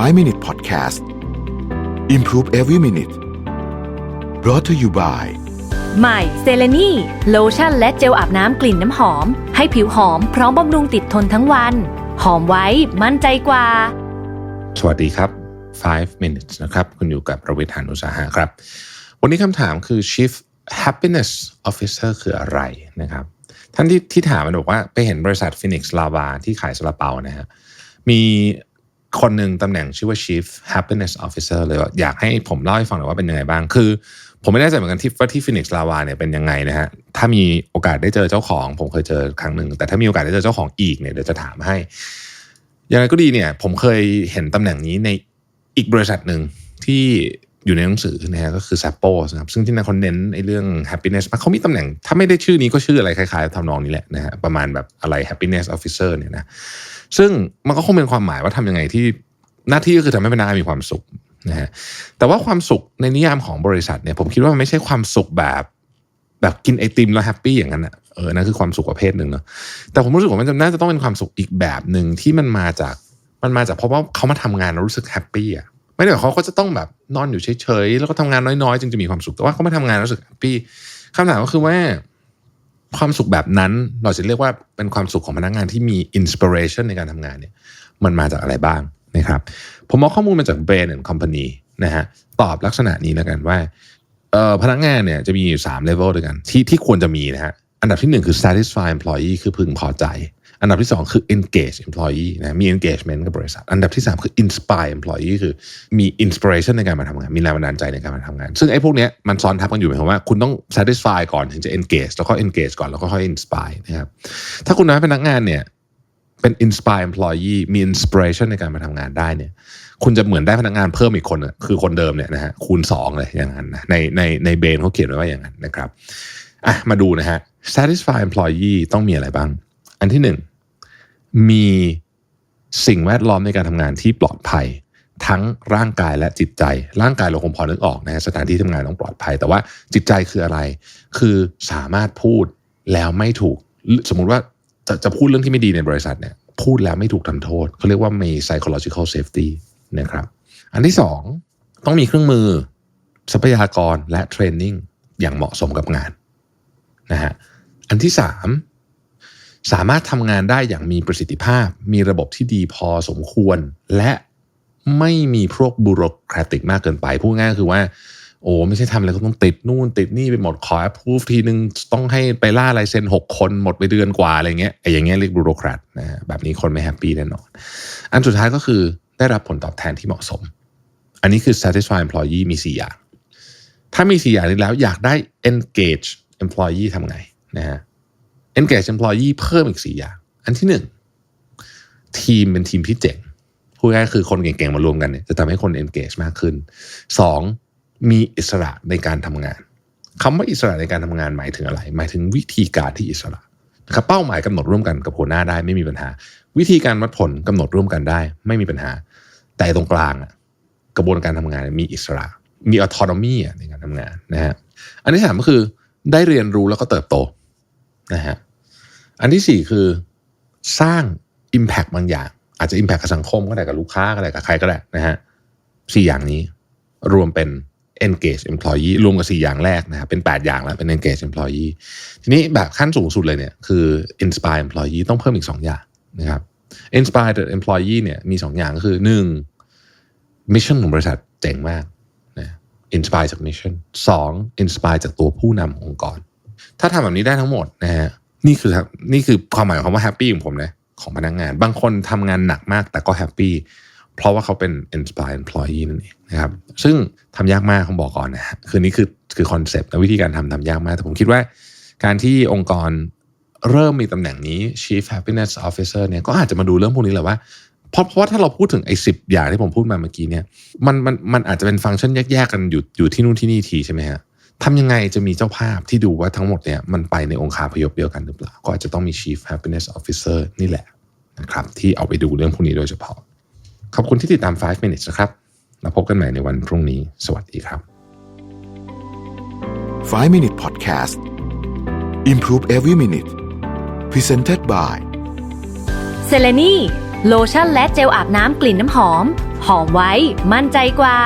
5 Minute Podcast Improve Every Minute brought to you by ใหม่เซเลนีโลชั่นและเจลอาบน้ำกลิ่นน้ำหอม ให้ผิวหอมพร้อมบำรุงติดทนทั้งวัน หอมไว้มั่นใจกว่า สวัสดีครับ 5 minutes นะครับ คุณอยู่กับประวิทยานุสาหะครับ วันนี้คำถามคือ Chief Happiness Officer คืออะไรนะครับ ท่านที่ที่ถามมันบอกว่าไปเห็นบริษัท Phoenix Lava ที่ขายซาลาเปานะฮะมี คนหนึ่งตำแหน่งชื่อว่า Chief Happiness Officer เลยว่าอยากให้ผมเล่าให้ฟังหน่อยว่าเป็นยังไงบ้าง คือ ผมไม่แน่ใจเหมือนกันที่ว่าที่ฟินิกซ์ลาวาเนี่ยเป็นยังไงนะฮะ ถ้ามีโอกาสได้เจอเจ้าของ ผมเคยเจอครั้งหนึ่ง แต่ถ้ามีโอกาสได้เจอเจ้าของอีกเนี่ยเดี๋ยวจะถามให้อย่างไรก็ดีเนี่ย ผมเคยเห็นตำแหน่งนี้ในอีกบริษัทหนึ่งที่ อยู่ในหนังสือนะฮะก็คือ s a p p o นะครับซึ่งที่นั่นเขาเน้นไอ้เรื่อง happiness มาเขามีตำแหน่ง ถ้าไม่ได้ชื่อนี้ก็ชื่ออะไรคล้ายๆทำนองนี้แหละนะฮะประมาณแบบอะไร happiness officer เนี่ยนะซึ่งมันก็คงเป็นความหมายว่าทำยังไงที่หน้าที่ก็คือทำให้พนักงานมีความสุขนะฮะแต่ว่าความสุขในนิยามของบริษัทเนี่ยผมคิดว่ามันไม่ใช่ความสุขแบบแบบกินไอติมแล้วแฮปปี้อย่างนั้นอะเออนั่นคือความสุขประเภทหนึ่งเนาะแต่ผมรู้สึกว่ามันน่าจะต้องเป็นความสุขอีกแบบหนึ่งที่มันมาจากมันมาจากเพราะว่าเขามาทำงานแล้วรู้สึกแฮปปี้อะ ไม่ได้หมายความว่าเขาจะต้องแบบนอนอยู่เฉยๆแล้วก็ทำงานน้อยๆจึงจะมีความสุขแต่ว่าเขาไมาทำงานรู้สึกแฮปปี้คำถามก็คือว่าความสุขแบบนั้นเราจะเรียกว่าเป็นความสุขของพนักงานที่มีอินสปิเรชันในการทำงานเนี่ยมันมาจากอะไรบ้างนะครับ ผมเอาข้อมูลมาจาก Bain and Company นะฮะตอบลักษณะนี้แล้วกันว่าพนักงานเนี่ยจะมีอยู่3 level ด้วยกันที่ที่ควรจะมีนะฮะอันดับที่ 1 คือ satisfy employee คือพึงพอใจ อันดับที่ 2 คือ engage employee นะมี engagement กับบริษัท อันดับที่ 3 คือ inspire employee คือมี inspiration ในการมาทำงาน มีแรงบันดาลใจในการมาทำงาน ซึ่งไอ้พวกเนี้ยมันซ้อนทับกันอยู่หมายความว่าคุณต้อง satisfy ก่อนถึงจะ engage แล้วก็ engage ก่อนแล้วก็ค่อย inspire นะครับถ้าคุณน้อยพนักงานเนี่ยเป็น inspire employee มี inspiration ในการมาทำงานได้เนี่ยคุณจะเหมือนได้พนักงานเพิ่มอีกคนคือคนเดิมเนี่ยนะฮะคูณ 2 เลยอย่างนั้นนะในในในเบนเขาเขียนไว้ว่าอย่างนั้นนะครับอะมาดูนะฮะ satisfy employee ต้องมีอะไรบ้าง อันที่หนึ่ง มีสิ่งแวดล้อมในการทำงานที่ปลอดภัย ทั้งร่างกายและจิตใจ ร่างกายเราคงพอนึกออกนะฮะสถานที่ทำงานต้องปลอดภัย แต่ว่าจิตใจคืออะไร คือสามารถพูดแล้วไม่ถูก สมมุติว่าจะจะพูดเรื่องที่ไม่ดีในบริษัทเนี่ยพูดแล้วไม่ถูกทำโทษเขาเรียกว่ามี psychological safety นะครับ อันที่สองต้องมีเครื่องมือทรัพยากรและเทรนนิ่งอย่างเหมาะสมกับงานนะฮะอันที่สาม สามารถทำงานได้อย่างมีประสิทธิภาพ มีระบบที่ดีพอสมควร และไม่มีพวกบูโรแครติกมากเกินไป พูดง่ายคือว่า โอ้ไม่ใช่ทำอะไรก็ต้องติดนู่นติดนี่ไปหมดขอ approve ทีนึงต้องให้ไปล่าลายเซ็นหกคนหมดไปเดือนกว่าอะไรเงี้ยไอ้อย่างเงี้ยเรียกบูโรแครตนะฮะแบบนี้คนไม่แฮปปี้แน่นอน อันสุดท้ายก็คือได้รับผลตอบแทนที่เหมาะสม อันนี้คือ satisfy employee มี 4 อย่าง ถ้ามี 4 อย่างนี้แล้วอยากได้ engage employee ทำไงนะฮะ engage employee เพิ่มอีก4อย่าง อันที่1ทีมเป็นทีมที่เจ๋งพูดง่ายคือคนเก่งๆมารวมกันเนี่ยจะทำให้คน engage มากขึ้น 2. มีอิสระในการทำงานคำว่าอิสระในการทำงานหมายถึงอะไร หมายถึงวิธีการที่อิสระนะครับเป้าหมายกำหนดร่วมกันกับหัวหน้าได้ไม่มีปัญหา วิธีการวัดผลกำหนดร่วมกันได้ ไม่มีปัญหา แต่ตรงกลางกระบวนการทำงานมีอิสระ มี autonomy อะในการทำงานนะฮะอันที่สามก็คือได้เรียนรู้แล้วก็เติบโต นะฮะอันที่สี่คือสร้าง impact บางอย่าง อาจจะ impact กับสังคมก็ได้กับลูกค้าก็ได้กับใครก็ได้นะฮะสี่อย่างนี้รวมเป็น engage employee รวมกับ 4 อย่างแรกนะครับเป็น 8 อย่างแล้วเป็น engage employee ทีนี้แบบขั้นสูงสุดเลยเนี่ยคือ inspire employee ต้องเพิ่มอีก 2 อย่างนะครับ inspire employee เนี่ยมี 2 อย่างก็คือ 1 mission ของบริษัทเจ๋งมากนะ inspire จาก mission 2 inspire จากตัวผู้นำองค์กร ถ้าทำแบบนี้ได้ทั้งหมดนะฮะนี่คือนี่คือความหมายของคำว่า happy ของผมนะของพนักงงาน บางคนทำงานหนักมากแต่ก็ happy เพราะว่าเขาเป็น inspire employee นั่นเองนะครับ ซึ่งทำยากมากผมบอกก่อนนะฮะคือนี่คือคือคอนเซปต์และวิธีการทำทำยากมาก แต่ผมคิดว่า การที่องค์กรเริ่มมีตำแหน่งนี้ chief happiness officer เนี่ยก็อาจจะมาดูเรื่องพวกนี้แหละว่าเพราะเพราะว่าถ้าเราพูดถึงไอ้สิอย่างที่ผมพูดมาเมื่อกี้เนี่ยมันมันมันอาจจะเป็นฟังก์ชันแยกๆกันอยู่อยู่ที่นู่นที่นี่ทีใช่ไหมฮะ ทำยังไงจะมีเจ้าภาพที่ดูว่าทั้งหมดเนี่ยมันไปในองค์คาพยพเดียวกันหรือเปล่า ก็อาจจะต้องมี chief happiness officer นี่แหละนะครับที่เอาไปดูเรื่องพวกนี้โดยเฉพาะ ขอบคุณที่ติดตาม 5 minutes นะครับ แล้วพบกันใหม่ในวันพรุ่งนี้ สวัสดีครับ 5 Minute Podcast Improve Every Minute Presented by เซเลนีโลชั่นและเจลอาบน้ำกลิ่นน้ำหอม หอมไว้ มั่นใจกว่า